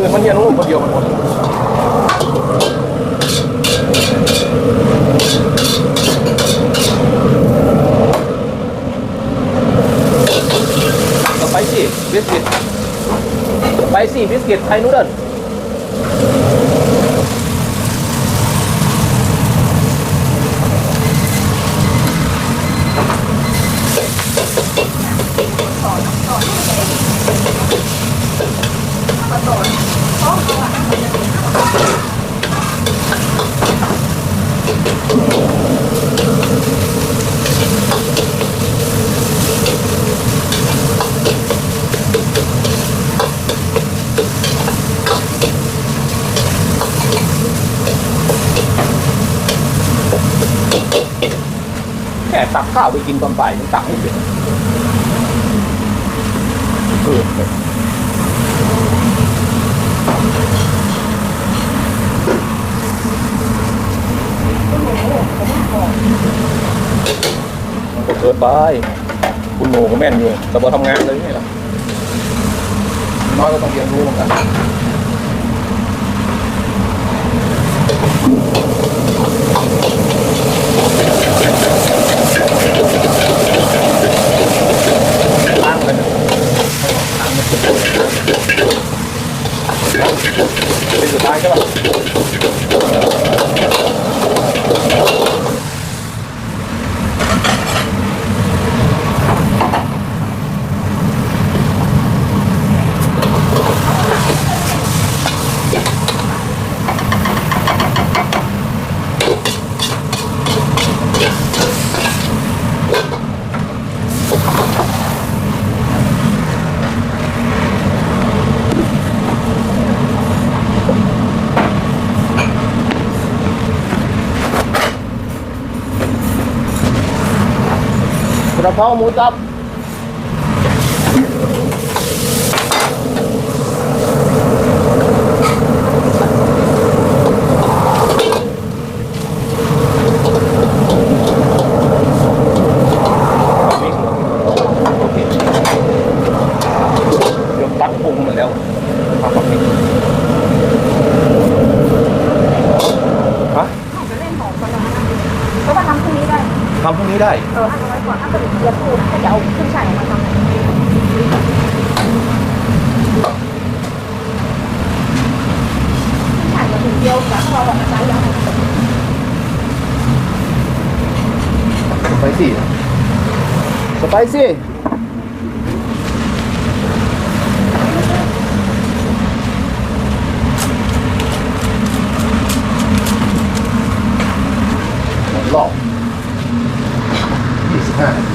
คือมันเรียนรู้คนเดียวมันหมดสไปซี่บิสกิตสไปซี่บิสกิตไทยนูเดิล แค่ตักข้าวไปกินตอนบ่ายยังตักไม่เสร็จเออมันก็เกิดไปคุณโหนก็แม่นอยู่แต่พอทำงานเลยไงล่ะน้อยก็ต้องเรียนรู้เหมือนกันล้างเลยนะล้างมัน เป็นเป็นสุดท้ายใช่ป่ะ กระเพราหมูสับโอเคเดี๋ยวตัดปรุงหมดแล้วทำแบบนี้ฮะ จะเล่นหอมกันนะก็มาทำพรุ่งนี้ได้ ทำพวกนี้ได้ เออห้าร้อยกว่าถ้าเป็นเรียนพูดถ้าจะเอาขึ้นฉายมาทำขึ้นฉายมาถึงเดียวกับเราแบบอาจารย์ยังสไปซี่สไปซี่รอบ ยี่สิบห้า